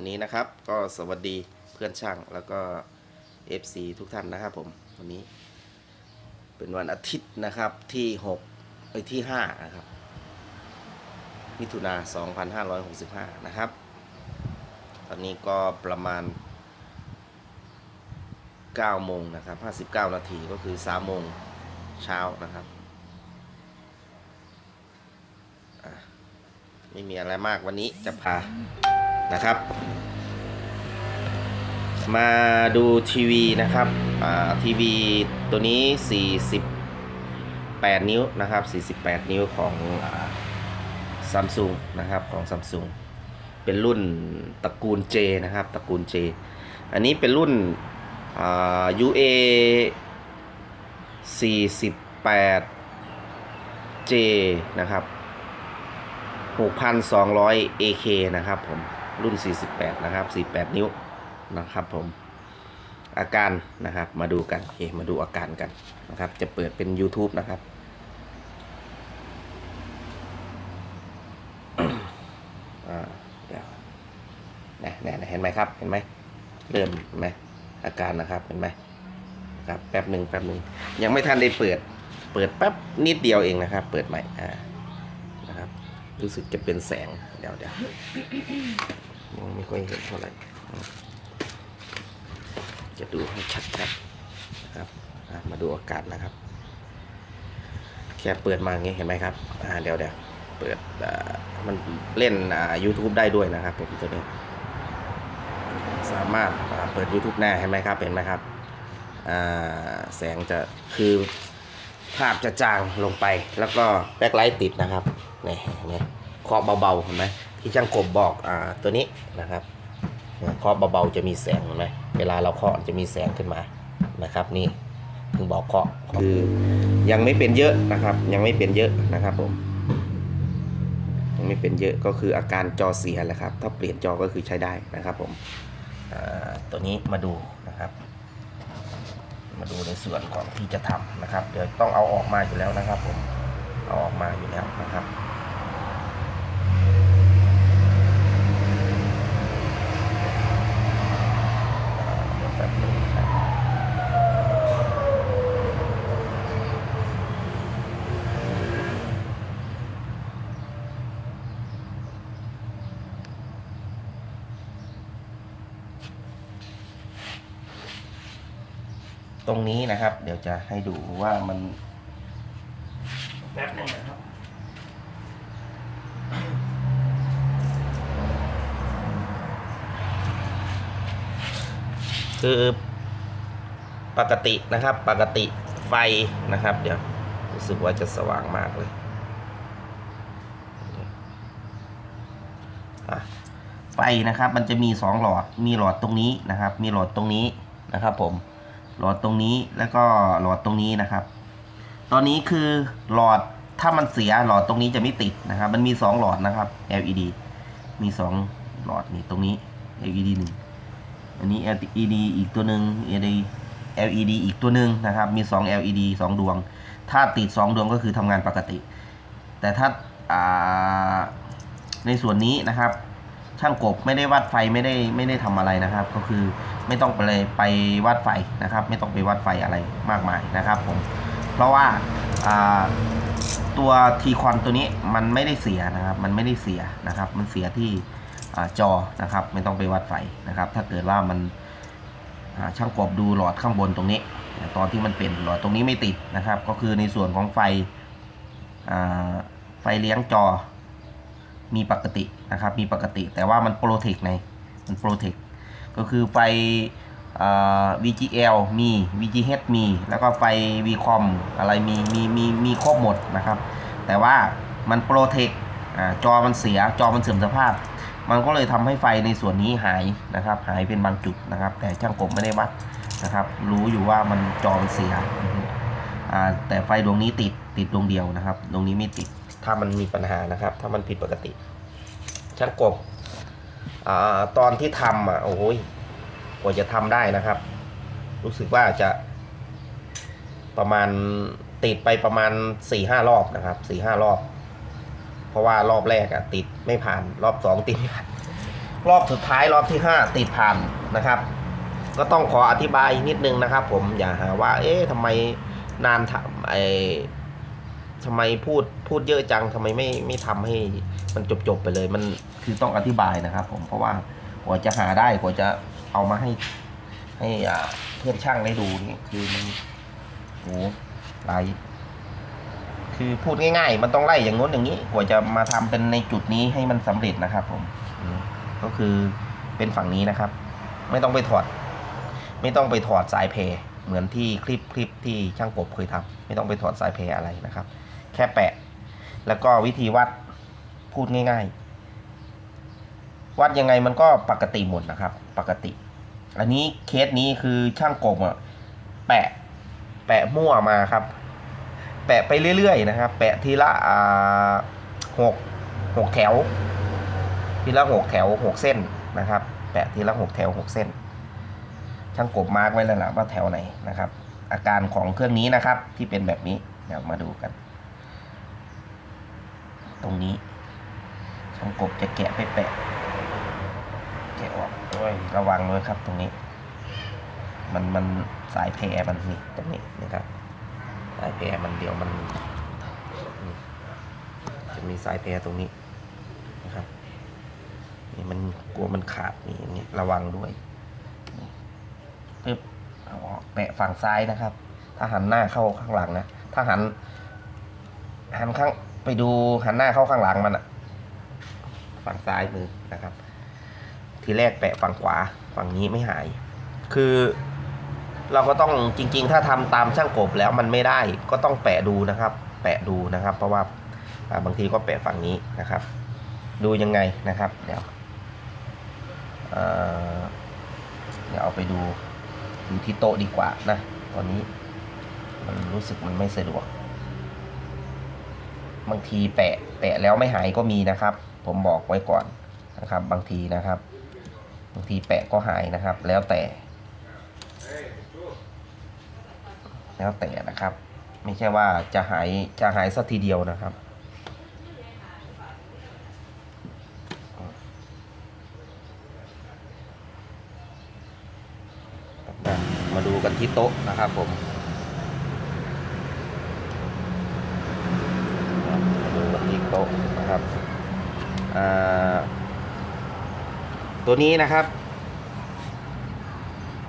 วันนี้นะครับ ก็สวัสดีเพื่อนช่างแล้วก็ FC ทุกท่านนะครับผมวันนี้ เป็นวันอาทิตย์นะครับที่6ไปที่5นะครับ มิถุนา2565 นะครับ ตอนนี้ก็ประมาณ9โมงนะครับ 59 นาทีก็คือ3โมงเช้านะครับไม่มีอะไรมากวันนี้จะพา นะครับ มาดูทีวีนะครับทีวีตัวนี้ 48 นิ้วนะครับ 48 นิ้วของซัมซุงนะครับของซัมซุงเป็นรุ่นตระกูล J นะครับตระกูล J อันนี้เป็นรุ่น UA 48 J นะครับ 6,200 AK นะครับผม รุ่น 48 นะครับ 48 นิ้วนะครับผมอาการนะครับมาดูกันโอเคมาดูอาการกันนะครับ จะเปิดเป็น YouTube นะครับเดี๋ยวนะเนี่ยเห็นไหมครับเห็นไหมเริ่มเห็นไหมอาการนะครับเห็นไหมครับแป๊บหนึ่งแป๊บหนึ่งยังไม่ทันได้เปิด เปิดแป๊บนิดเดียวเองนะครับ เปิดใหม่อ่านะครับ รู้สึกจะเป็นแสงเดี๋ยวเดี๋ยว มองไม่ค่อยเห็นเท่าไหร่จะดูให้ชัดๆนะครับมาดูอากาศนะครับ แค่เปิดมาอย่างงี้เห็นไหมครับเดี๋ยวเดี๋ยวเปิดมันเล่น YouTube ได้ด้วยนะครับผมตัวนี้ สามารถเปิด YouTube หน้าเห็นไหมครับเห็นไหมครับแสงจะคือภาพจะจางลงไปแล้วก็แบ็คไลท์ติดนะครับนี่เห็นไหมเคาะเบาๆเห็นไหม ที่ช่างกบบอกอ่าตัวนี้นะครับเคาะเบาๆจะมีแสงเห็นไหมเวลาเราเคาะจะมีแสงขึ้นมานะครับ นี่ถึงบอกเคาะคือยังไม่เป็นเยอะนะครับ ยังไม่เป็นเยอะนะครับผมยังไม่เป็นเยอะก็คืออาการจอเสียแหละครับ ถ้าเปลี่ยนจอก็คือใช้ได้นะครับผมอ่าตัวนี้มาดูนะครับ มาดูในส่วนของที่จะทำนะครับ เดี๋ยวต้องเอาออกมาอยู่แล้วนะครับผมเอาออกมาอยู่แล้วนะครับอ่าเดี๋ยวแป๊บนึงนะครับ ตรงนี้นะครับ เดี๋ยวจะให้ดูว่ามันแป๊บนึงนะครับคือปกตินะครับ ปกติไฟนะครับ เดี๋ยวรู้สึกว่าจะสว่างมากเลยอะไฟนะครับ มันจะมีสองหลอดมีหลอดตรงนี้นะครับ มีหลอดตรงนี้นะครับ ผม หลอดตรงนี้แล้วก็หลอดตรงนี้นะครับ ตอนนี้คือหลอดถ้ามันเสียหลอดตรงนี้จะไม่ติดนะครับ มันมีสองหลอดนะครับ LED มีสองหลอดนี่ตรงนี้ LED หนึ่งอันนี้ LED อีกตัวหนึ่ง LED LED อีกตัวหนึ่งนะครับ มี 2 LED 2 ดวง ถ้าติด 2 ดวงก็คือทำงานปกติ แต่ถ้าในส่วนนี้นะครับ ช่างกบไม่ได้วัดไฟไม่ได้ไม่ได้ทำอะไรนะครับ ก็คือไม่ต้องไปเลยไปวัดไฟนะครับ ไม่ต้องไปวัดไฟอะไรมากมายนะครับผมเพราะว่าตัวทีคอนตัวนี้มันไม่ได้เสียนะครับ มันไม่ได้เสียนะครับ มันเสียที่จอนะครับ ไม่ต้องไปวัดไฟนะครับ ถ้าเกิดว่ามันช่างกบดูหลอดข้างบนตรงนี้ ตอนที่มันเป็นหลอดตรงนี้ไม่ติดนะครับ ก็คือในส่วนของไฟไฟเลี้ยงจอ มีปกตินะครับมีปกติ แต่ว่ามันโปรเทคในมันโปรเทคก็คือไฟอ VGL มี VGH มี แล้วก็ไฟ VCOM อะไรมีมีมีมีครบหมดนะครับ แต่ว่ามันโปรเทคจอมันเสียจอมันเสื่อมสภาพ มันก็เลยทำให้ไฟในส่วนนี้หายนะครับ หายเป็นบางจุดนะครับ แต่ช่างกบไม่ได้วัดนะครับ รู้อยู่ว่ามันจอมันเสียแต่ไฟดวงนี้ติดติดดวงเดียวนะครับ ดวงนี้ไม่ติด ถ้ามันมีปัญหานะครับ ถ้ามันผิดปกติ ช่างกบอตอนที่ทำอะโอ้ยกว่าจะทำได้นะครับ รู้สึกว่าจะ ประมาณติดไปประมาณสี่ห้ารอบนะครับสี่ห้ารอบ เพราะว่ารอบแรกอะติดไม่ผ่าน รอบสองติดไม่ผ่านรอบสุดท้ายรอบที่ห้าติดผ่านนะครับ ก็ต้องขออธิบายนิดนึงนะครับ ผมอย่าหาว่า เอ๊ะทำไมนานทำไอ ทำไมพูดพูดเยอะจังทำไมไม่ไม่ทำให้มันจบจบๆไปเลย มันคือต้องอธิบายนะครับ ผมเพราะว่ากว่าจะหาได้กว่าจะเอามาให้ให้อ่าเพื่อนช่างได้ดูนี่คือมันโหหลายคือพูดง่ายๆ มันต้องไล่อย่างง้นอย่างนี้กว่าจะมาทำเป็นในจุดนี้ให้มันสำเร็จนะครับผมอืมก็คือเป็นฝั่งนี้นะครับ ไม่ต้องไปถอด ไม่ต้องไปถอดสายเพรเหมือนที่คลิปคลิปที่ช่างกบเคยทำไม่ต้องไปถอดสายเพรอะไรนะครับ แค่แปะ แล้วก็วิธีวัดพูดง่าย ๆ วัดยังไงมันก็ปกติหมดนะครับ ปกติ อันนี้เคสนี้คือช่างกบอะแปะ แปะมั่วมาครับ แปะไปเรื่อย ๆ นะครับ แปะทีละอ่าหกหกแถว ทีละหกแถวหกเส้นนะครับ แปะทีละหกแถวหกเส้น ช่างกบมาร์กไว้แล้วล่ะว่าแถวไหนนะครับ อาการของเครื่องนี้นะครับที่เป็นแบบนี้เดี๋ยวมาดูกัน ตรงนี้ช่างกบจะแกะไปแปะ แกะออกด้วยระวังด้วยครับตรงนี้ มันมันสายแพรมันนี่ตรงนี้นะครับ สายแพรมันเดี๋ยวมันจะมีสายแพรตรงนี้นะครับนี่มันกลัวมันขาดนี่นี้ระวังด้วยปึ๊บเอาออกแปะฝั่งซ้ายนะครับ ถ้าหันหน้าเข้าข้างหลังนะ ถ้าหันหันข้าง ไปดูหันหน้าเข้าข้างหลังมันอะฝั่งซ้ายมือนะครับ ทีแรกแปะฝั่งขวาฝั่งนี้ไม่หาย คือเราก็ต้องจริง ๆ ถ้าทำตามช่างกบแล้วมันไม่ได้ก็ต้องแปะดูนะครับ แปะดูนะครับ เพราะว่าบางทีก็แปะฝั่งนี้นะครับ ดูยังไงนะครับเดี๋ยวเอ่อเดี๋ยวเอาไปดูดูที่โต๊ะดีกว่านะตอนนี้มันรู้สึกมันไม่สะดวก บางทีแปะแปะแล้วไม่หายก็มีนะครับ ผมบอกไว้ก่อนนะครับ บางทีนะครับ บางทีแปะก็หายนะครับ แล้วแต่ แล้วแต่นะครับ ไม่ใช่ว่าจะหายจะหายสักทีเดียวนะครับมาดูกันที่โต๊ะนะครับผม มาดูกั นที่โต๊ะนะครับตัวนี้นะครับ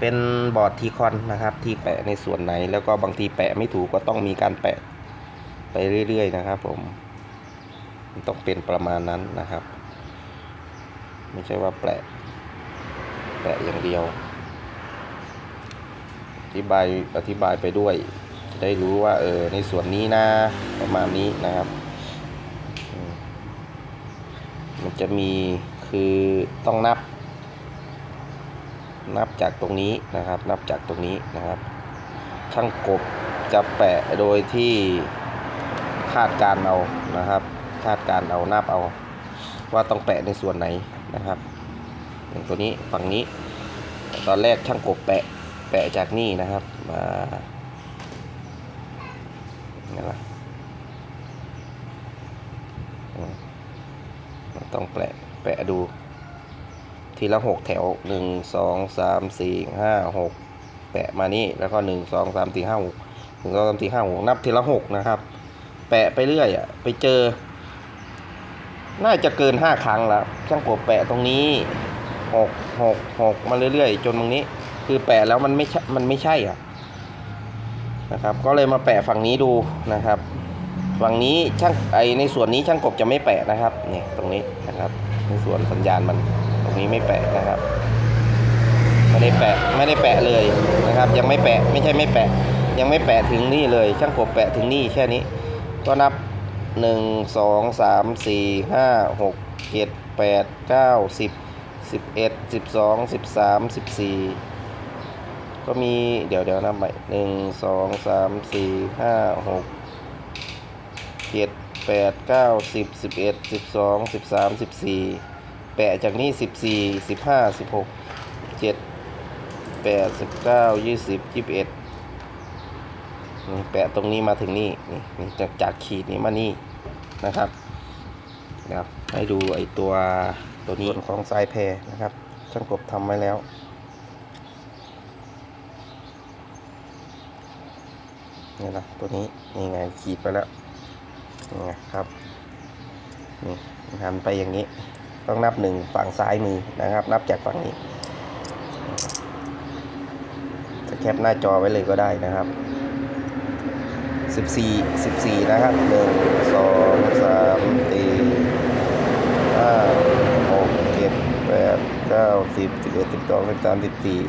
เป็นบอร์ดทีคอนนะครับ ที่แปะในส่วนไหน แล้วก็บางทีแปะไม่ถูกก็ต้องมีการแปะไปเรื่อยๆนะครับ ผมต้องเป็นประมาณนั้นนะครับ ไม่ใช่ว่าแปะแปะอย่างเดียว อธิบายอธิบายไปด้วย จะได้รู้ว่าเออในส่วนนี้นะประมาณนี้นะครับ มันจะมีคือต้องนับ นับจากตรงนี้นะครับ นับจากตรงนี้นะครับ ช่างกบจะแปะโดยที่คาดการเอานะครับ คาดการเอานับเอา ว่าต้องแปะในส่วนไหนนะครับอย่างตัวนี้ฝั่งนี้ ตอนแรกช่างกบแปะแปะจากนี่นะครับมานี่ละอืมมัน ต้องแปะแปะดู ทีละหกแถวหนึ่งสองสามสี่ห้าหกแปะมานี่แล้วก็หนึ่งสองสามสี่ห้าหกหนึ่งสองสามสี่ห้าหกนับทีละหกนะครับ แปะไปเรื่อยอะไปเจอ น่าจะเกินห้าครั้งแล้วช่างกบแปะตรงนี้หกหกหกมาเรื่อยๆ จนตรงนี้ คือแปะแล้วมันไม่มันไม่ใช่อะนะครับ ก็เลยมาแปะฝั่งนี้ดูนะครับ ฝั่งนี้ช่างไอในส่วนนี้ช่างกบจะไม่แปะนะครับเนี่ยตรงนี้นะครับ ในส่วนสัญญาณมันตรงนี้ไม่แปะนะครับไม่ได้แปะไม่ได้แปะเลยนะครับ ยังไม่แปะไม่ใช่ไม่แปะ ยังไม่แปะถึงนี่เลย ช่างกบแปะถึงนี่แค่นี้ ก็นับหนึ่งสองสามสี่ห้าหกเจ็ดแปดเก้าสิบสิบเอ็ดสิบสองสิบสามสิบสี่ก็มีเดี๋ยวเดี๋ยวนับใหม่หนึ่งสองสามสี่ห้าหก เจ็ดแปดเก้าสิบสิบเอ็ดสิบสองสิบสามสิบสี่แปะจากนี่สิบสี่สิบห้าสิบหกเจ็ดแปดสิบเก้ายี่สิบยี่สิบเอ็ดนี่แปะตรงนี้มาถึงนี่นี่นี่จากจากขีดนี้มานี่นะครับเดี๋ยวให้ดูไอตัวตัวนี้ของสายแพรนะครับช่างกบทำไว้แล้วนี่นะตัวนี้นี่ไงขีดไปแล้ว นี่ครับนี่หันไปอย่างนี้ ต้องนับหนึ่งฝั่งซ้ายมือนะครับ นับจากฝั่งนี้จะแคปหน้าจอไว้เลยก็ได้นะครับ14 14นะครับหนึ่งสองสามสี่ห้าหกเจ็ดแปดเก้าสิบสิบเอ็ดสิบสองสิบสามสิบสี่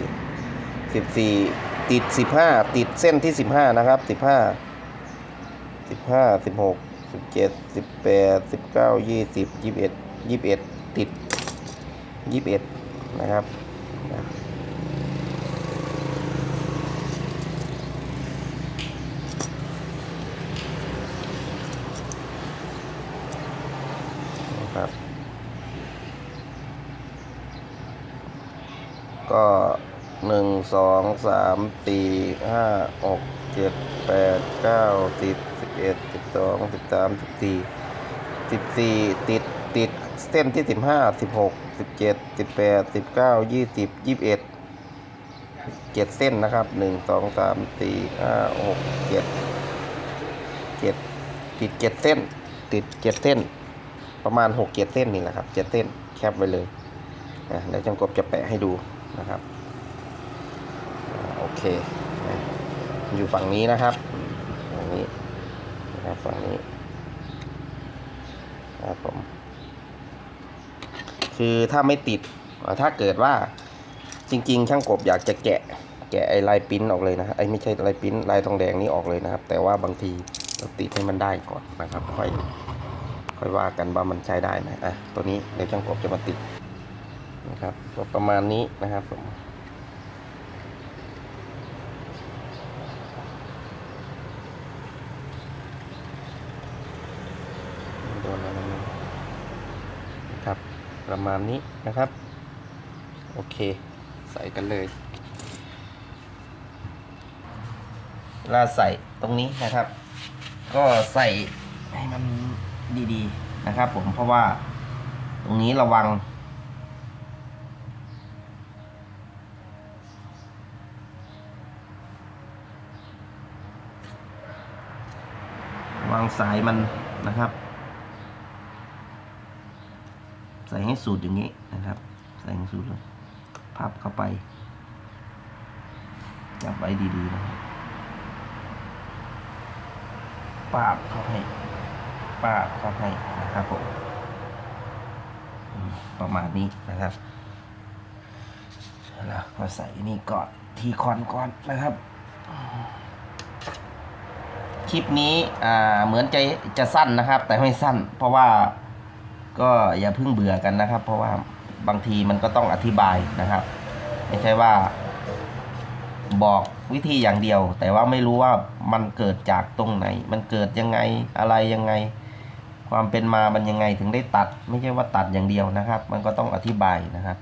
สิบสี่ติดสิบห้าติดเส้นที่สิบห้านะครับสิบห้าสิบห้าสิบหก สิบเจ็ดสิบแปดสิบเก้ายี่สิบยี่สิบเอ็ดยี่สิบเอ็ดติดยี่สิบเอ็ดนะครับนะครับ ก็หนึ่งสองสามสี่ห้าหกเจ็ดแปดเก้าสิบ สองสิบสามสิบสี่สิบสี่ติดติดเส้นที่สิบห้าสิบหกสิบเจ็ดสิบแปดสิบเก้ายี่สิบยี่สิบเอ็ดเจ็ดเส้นนะครับหนึ่งสองสามสี่ห้าหกเจ็ดเจ็ดติดเจ็ดเส้น ติดเจ็ดเส้น ประมาณหกเจ็ดเส้นนี่แหละครับเจ็ดเส้นแคปไว้เลยอะเดี๋ยวจังกบจะแปะให้ดูนะครับโอเค อยู่ฝั่งนี้นะครับฝั่งนี้ ครับฝั่งนี้ครับผมคือถ้าไม่ติดถ้าเกิดว่าจริง ๆ ช่างกบอยากจะแกะแกะไอ้ลายปิ้นออกเลยนะไอ้ไม่ใช่ลายปิ้นลายทองแดงนี้ออกเลยนะครับ แต่ว่าบางทีเราติดให้มันได้ก่อนนะครับ ค่อย ค่อยว่ากันว่ามันใช้ได้ไหมอะตัวนี้เดี๋ยวช่างกบจะมาติดนะครับก็ประมาณนี้นะครับผมโดนอะไรนะนะครับ ประ มาณนี้นะครับ โอเค ใส่กันเลยเวลาใส่ตรงนี้นะครับ ก็ใส่ให้มันดีๆนะครับ ผมเพราะว่าตรงนี้ระวัง วางสายมันนะครับ ใส่ให้สุดอย่างนี้นะครับ ใส่ให้สุดเลยพับเข้าไป จับไว้ดีๆนะครับปาบเข้าให้ปาบเข้าให้นะครับผมประมาณนี้นะครับแล้วก็ใส่นี่ก่อนทีคอนก่อนนะครับ คลิปนี้เหมือนจะจะสั้นนะครับ แต่ไม่สั้นเพราะว่า ก็อย่าเพิ่งเบื่อกันนะครับ เพราะว่าบางทีมันก็ต้องอธิบายนะครับ ไม่ใช่ว่า บอกวิธีอย่างเดียว แต่ว่าไม่รู้ว่ามันเกิดจากตรงไหน มันเกิดยังไงอะไรยังไง ความเป็นมามันยังไงถึงได้ตัด ไม่ใช่ว่าตัดอย่างเดียวนะครับ มันก็ต้องอธิบายนะครับ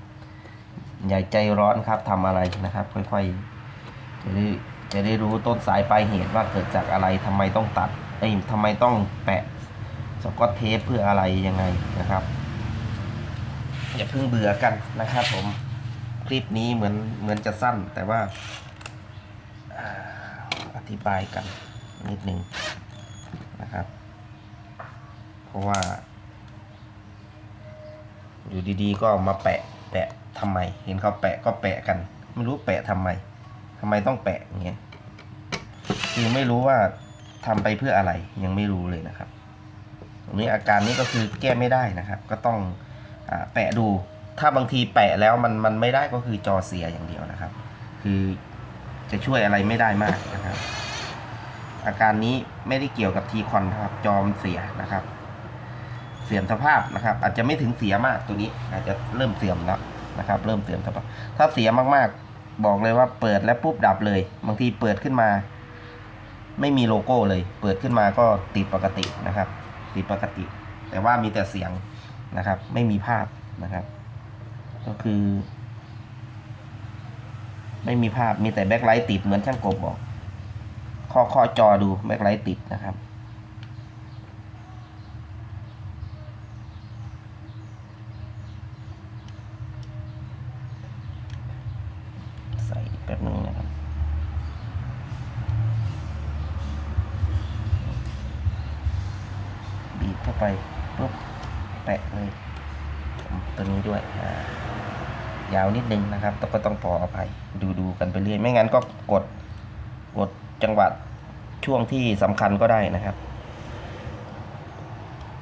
อย่าใจร้อนครับทำอะไรนะครับ ค่อยๆจะได้จะได้รู้ต้นสายปลายเหตุว่าเกิดจากอะไรทำไมต้องตัดเอ้ยทำไมต้องแปะ สกอตเทปเพื่ออะไรยังไงนะครับ อย่าเพิ่งเบื่อกันนะครับผมคลิปนี้เหมือนเหมือนจะสั้นแต่ว่าอธิบายกันนิดหนึ่งนะครับ เพราะว่า อยู่ดีๆ ก็มาแปะแปะทำไม เห็นเขาแปะก็แปะกัน ไม่รู้แปะทำไมทำไมต้องแปะอย่างเงี้ยคือไม่รู้ว่าทำไปเพื่ออะไรยังไม่รู้เลยนะครับ ตรงนี้อาการนี้ก็คือแก้ไม่ได้นะครับ ก็ต้องอแปะดู ถ้าบางทีแปะแล้วมันมันไม่ได้ก็คือจอเสียอย่างเดียวนะครับ คือจะช่วยอะไรไม่ได้มากนะครับ อาการนี้ไม่ได้เกี่ยวกับทีคอนนะครับ จอมเสียนะครับ เสื่อมสภาพนะครับ อาจจะไม่ถึงเสียมากตัวนี้ อาจจะเริ่มเสื่อมแล้วนะครับ เริ่มเสื่อมสภาพ ถ้าเสียมากๆ บอกเลยว่าเปิดแล้วปุ๊บดับเลย บางทีเปิดขึ้นมา ไม่มีโลโก้เลย เปิดขึ้นมาก็ติดปกตินะครับ ผิดปกติ แต่ว่ามีแต่เสียงนะครับ ไม่มีภาพนะครับ ก็คือ ไม่มีภาพมีแต่แบ็คไลท์ติดเหมือนช่างกบบอกข้อข้อจอดูแบ็คไลท์ติดนะครับ แป๊บหนึงนะครับ บีบเข้าไปปุ๊บแปะเลยผมตัวนี้ด้วยอ่ายาว นิดนึงนะครับแต่ก็ต้องพออภัยดูดูกันไปเรื่อยไม่งั้นก็กดกดจังหวะช่วงที่สำคัญก็ได้นะครับ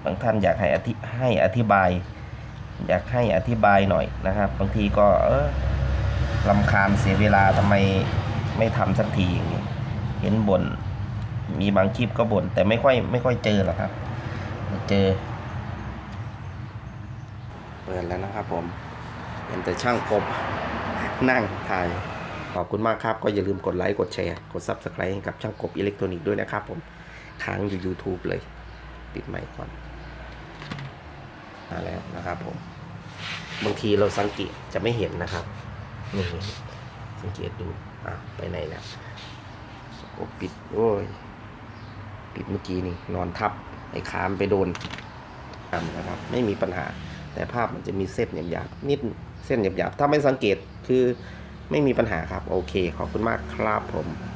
บางท่านอยากให้อธิให้อธิบาย อยากให้อธิบายหน่อยนะครับ บางทีก็เออลำคาญเสียเวลาทำไมไม่ทำสักทีอย่างนี้เห็นบน่นมีบางคลิปก็บ่นแต่ไม่ค่อยไม่ค่อยเจอหรอกครับ เจอ เปิดแล้วนะครับผม เห็นแต่ช่างกบนั่งถ่าย ขอบคุณมากครับ ก็อย่าลืมกดไลค์ กดแชร์ กด Subscribe ให้กับช่างกบอิเล็กทรอนิกส์ด้วยนะครับผมค้างอยู่ YouTube เลย ปิดไมค์ก่อนมาแล้วนะครับผม บางทีเราสังเกตจะไม่เห็นนะครับ นี่สังเกตดู อะ ไปไหนแล้วโอ้ปิด โอ้ย ปิดเมื่อกี้นี่ นอนทับ ไอ้ขามไปโดนทำนะครับ ไม่มีปัญหา แต่ภาพมันจะมีเส้นหยาบๆนิด เส้นหยาบๆ ถ้าไม่สังเกตคือไม่มีปัญหาครับ โอเค ขอบคุณมากครับผม